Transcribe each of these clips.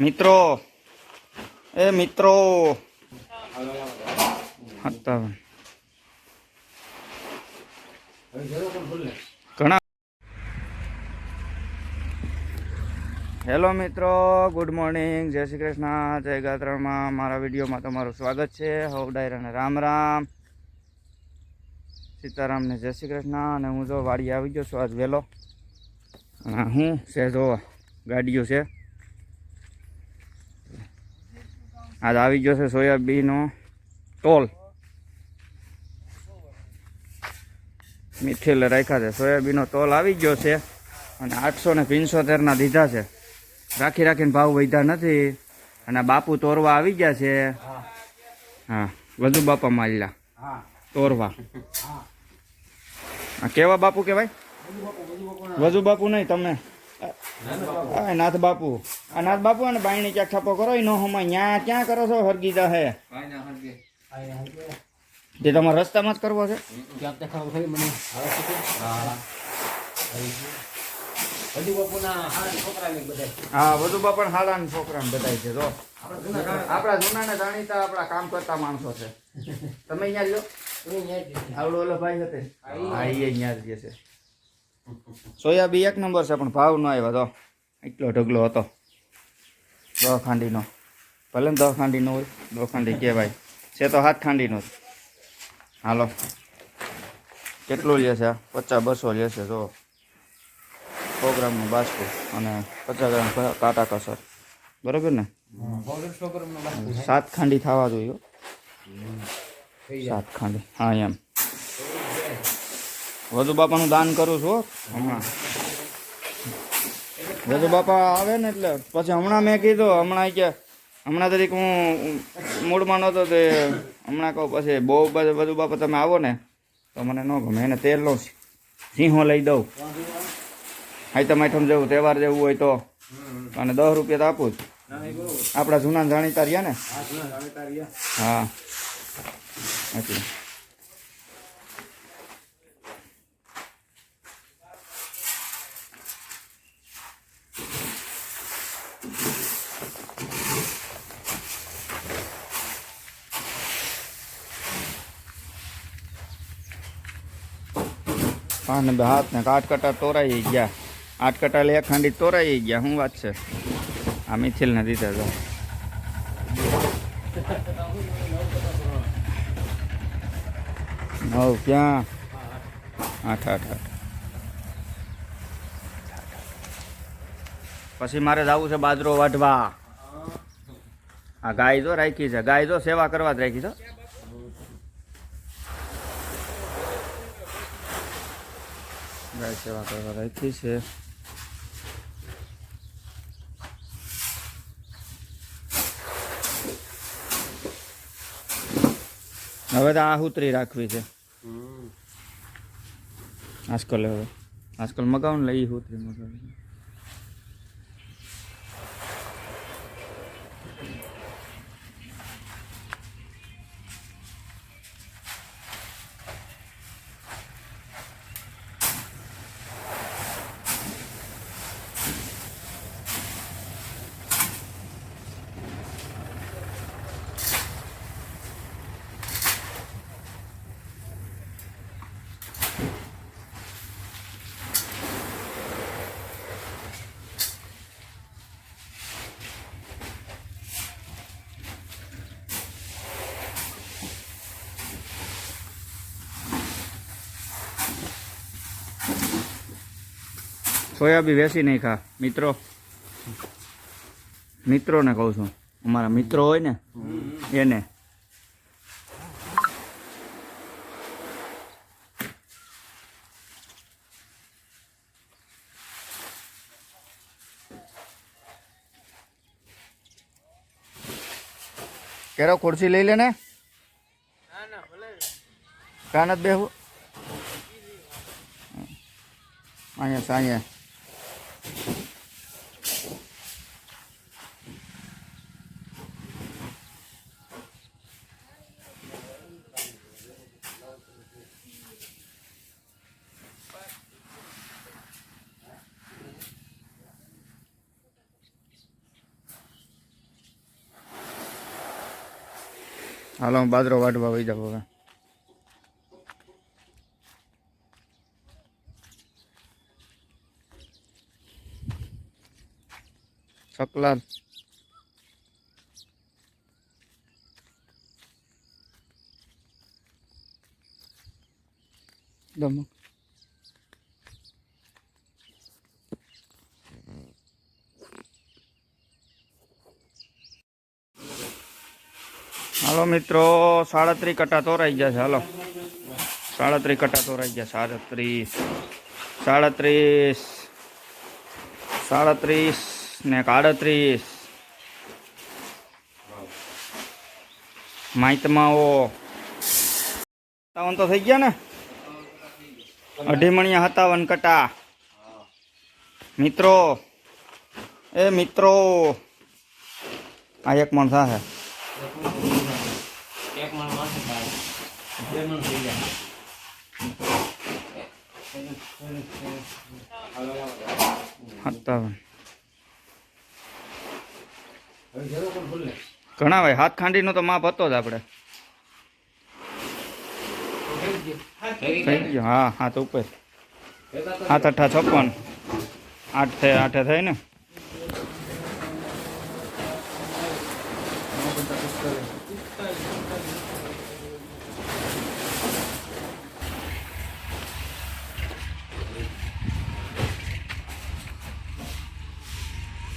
મિત્રો. એ મિત્રો. ઘણા. હેલો મિત્રો, ગુડ મોર્નિંગ. જય શ્રી કૃષ્ણ. જય ગાત્રણમાં મારા વિડીયોમાં તમારું સ્વાગત છે. હવ ડાયરાને રામ રામ. સીતારામને જય શ્રી કૃષ્ણ. અને હું જો વાડી આવી ગયો છું, આજ વહેલો. હું છે, જો ગાડીઓ છે. આજ આવી ગયો છે સોયાબીનનો ટોલ મિથિલ રાખ્યા છે. સોયાબીનનો તોલ આવી ગયો છે અને આઠસો ને પંચોતેરના દીધા છે. રાખી રાખીને ભાવ વધ્યા નથી અને બાપુ તોરવા આવી ગયા છે. હા વધુ બાપા માલ્યા. તોરવા. કેવા બાપુ કેવાય વધુ બાપુ નહીં તમે નાથ બાપુ. આ નાથ બાપુ અને બાયણી ક્યાંક છાપો કરો નો હમણાં ન્યા ક્યાં કરો છો? હરગીતા હે તે તમારે રસ્તામાં જ કરવો છે? હા, વધુ બાપા ને છોકરા બધાય છે, જો. આપણા જૂના ને જાણીતા આપણા કામ કરતા માણસો છે. તમે અહીંયા લો આવડો ઓલો ભાઈ હતે અહીંયા જ છે. સોયાબી એક નંબર છે, પણ ભાવ ન આવ્યો તો. એટલો ઢગલો હતો. દહ ખાંડીનો ભલે ને દહ ખાંડીનો હોય દહ ખાંડી કહેવાય. છે તો હાથ ખાંડીનો જ. હાલો. કેટલું લે છે? પચાસ બસો લે છે જો સો ગ્રામનું બાસકું અને પચાસ ગ્રામ કાટા કસર. બરોબર ને? સાત ખાંડી થવા જોઈએ સાત ખાંડી હા, એમ. વધુ બાપાનું દાન કરું છું હમણાં. વધુ બાપા આવે ને એટલે પછી હમણાં મેં કીધું હમણાં કે હમણાં તરીકે હું મૂડમાં નહોતો તે હમણાં કહું પછી બહુ બધું વધુ બાપા તમે આવો ને તો મને ન ગમે એને તેલ લો સિંહો લઈ દઉં. આઈટમ આઈટમ જેવું તહેવાર જેવું હોય તો. અને દસ રૂપિયા તો આપું જ. આપણા જૂના જાણીતા રહ્યા ને? હા પાને બે હાથ ને આટકટા તોરાઈ ગયા. આઠ કટા લે ખાંડી તોરાઈ ગયા. શું વાત છે? આ મિથિલ ને દીધા તો હવ ક્યાં? આઠ આઠ આઠ. પછી મારે જવું છે બાજરો વાઢવા. આ ગાય જો રાખી છે. ગાય જો સેવા કરવા જ રાખી છે. ગાય સેવા કરવા રાખી છે. હવે તો આહુતરી રાખવી છે. આજકાલ હવે. આજકાલ મગાવું ને લઈ હુતરી મગાવી. સોયાબી વેસી નહીં ખા મિત્રો. મિત્રોને કહું છું. અમારા મિત્રો હોય ને, એને. કેરો ખુરશી લઈ લે ને કાન જ બેહવું? અહીંયા અહીંયા હાલો હું બાદરો વાઢવા વહી જાવ હવે. શકલાલ દમક હાલો મિત્રો સાડત્રી કટા તોરાઈ ગયા છે. હાલો. સાડત્રી કટા તોરાઈ ગયા સાડત્રીસ. સાડત્રીસ. સાડત્રીસ ને આડત્રીસ. માહિતમાઓ સત્તાવન તો થઈ ગયા ને? અઢી મણિયા સત્તાવન કટા. મિત્રો. એ મિત્રો. આ એક મણ થશે એક મણ માથે થાય બે મણ થઈ જાય. ઘણા ભાઈ હાથ ખાંડીનો તો માપ હતો જ આપણે. થઈ ગયો. હા હાથ ઉપર. હાથ અઠા છપ્પન. આઠ આઠે થઈ ને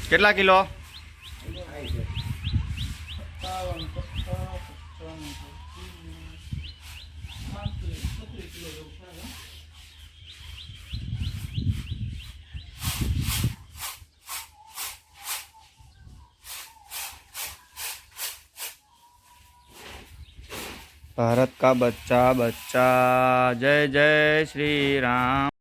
કેટલા કિલો ભારત કા બચ્ચા બચ્ચા. જય જય શ્રી રામ.